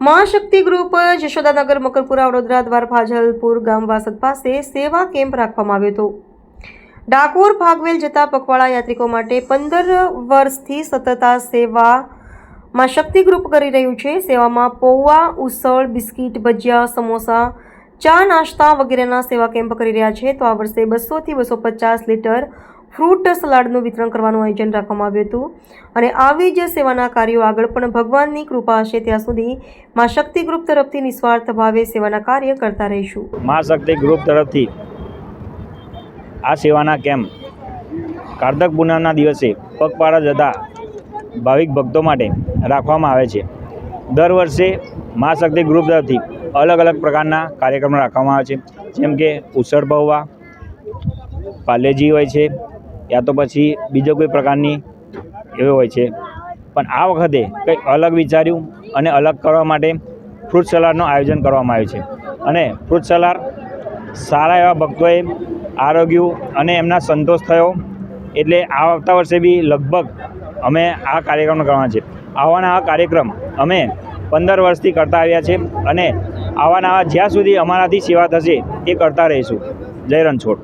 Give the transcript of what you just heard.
Mahashakti group, Jashodanagar, Makarpura, Vadodara દ્વાર ફાજલપુર ગામ વાસદ પાસે સેવા કેમ્પ રાખવામાં આવ્યો હતો. ડાકોર, ભાગવેલ જતા પગવાળા યાત્રિકો માટે પંદર વર્ષથી સતત આ સેવામાં શક્તિ ગ્રુપ કરી રહ્યું છે. સેવામાં પૌવા, ઉસળ, બિસ્કિટ, ભજીયા, સમોસા, ચા, નાસ્તા વગેરેના સેવા કેમ્પ કરી રહ્યા છે. તો આ વર્ષે બસોથી બસો પચાસ લીટર ફ્રૂટ સલાડનું વિતરણ કરવાનું આયોજન રાખવામાં આવ્યું હતું. અને આવી જ સેવાના કાર્યો આગળ પણ ભગવાનની કૃપા હશે ત્યાં સુધી મા શક્તિ ગ્રુપ તરફથી નિસ્વાર્થ ભાવે સેવાના કાર્ય કરતા રહીશું. મા શક્તિ ગ્રુપ તરફથી આ સેવાના કેમ્પ કારતક પૂનમના દિવસે પગપાળા જતા ભાવિક ભક્તો માટે રાખવામાં આવે છે. દર વર્ષે મા શક્તિ ગ્રુપ તરફથી અલગ અલગ પ્રકારના કાર્યક્રમો રાખવામાં આવે છે. જેમ કે ઉસળ પૌવા, પાલેજી હોય છે યા તો પછી બીજો કોઈ પ્રકારની એવો હોય છે. પણ આ વખતે કંઈક અલગ વિચાર્યું અને અલગ કરવા માટે ફ્રૂટ સલાડનું આયોજન કરવામાં આવ્યું છે. અને ફ્રૂટ સલાડ સારા એવા ભક્તોએ આરોગ્યું અને એમના સંતોષ થયો. એટલે આ આવતા વર્ષે બી લગભગ અમે આ કાર્યક્રમ કરવાના છે આવાના આ કાર્યક્રમ અમે પંદર વર્ષથી કરતા આવ્યા છે અને આવા જ્યાં સુધી અમારાથી સેવા થશે એ કરતા રહીશું. જય રણછોડ.